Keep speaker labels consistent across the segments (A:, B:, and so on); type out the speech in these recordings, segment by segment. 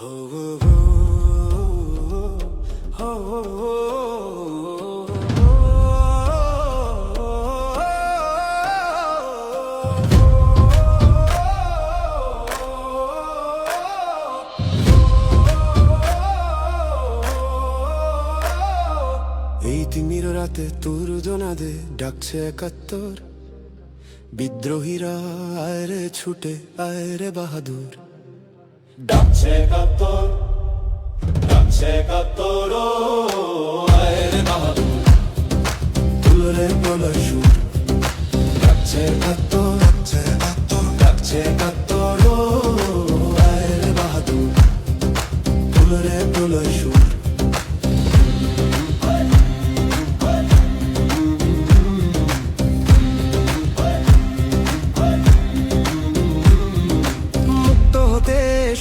A: এই তিমির রাতে তোর দোনাদে ডাকছে একাত্তর বিদ্রোহীরা আয় রে ছুটে আয় রে বাহাদুর
B: ডাকছে কাত্তর ডাকছে কাত্তর ও আয় রে বাহাদুর
A: তুলরে প্রলয় সুর
B: ডাকছে কাত্তর ডাকছে কাত্তর ডাকছে কাত্তর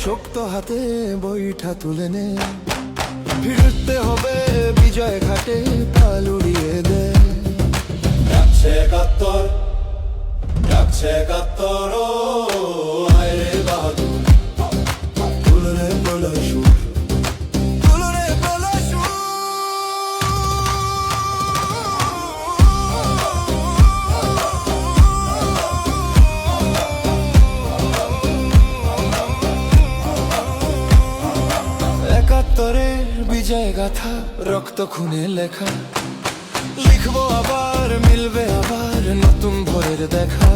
A: শক্ত হাতে বইটা তুলে নে। ফিরতে হবে বিজয় ঘাটে পাল উড়িয়ে দে।
B: ডাকছে কাত্তর ডাকছে কাত্তর
A: একাত্তরের বিজয় গাথা, রক্ত খুনে লেখা। লিখব আবার, মিলবে আবার, নতুন ভোরের দেখা।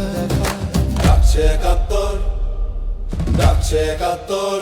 B: ডাকছে একাত্তর, ডাকছে কাত্তর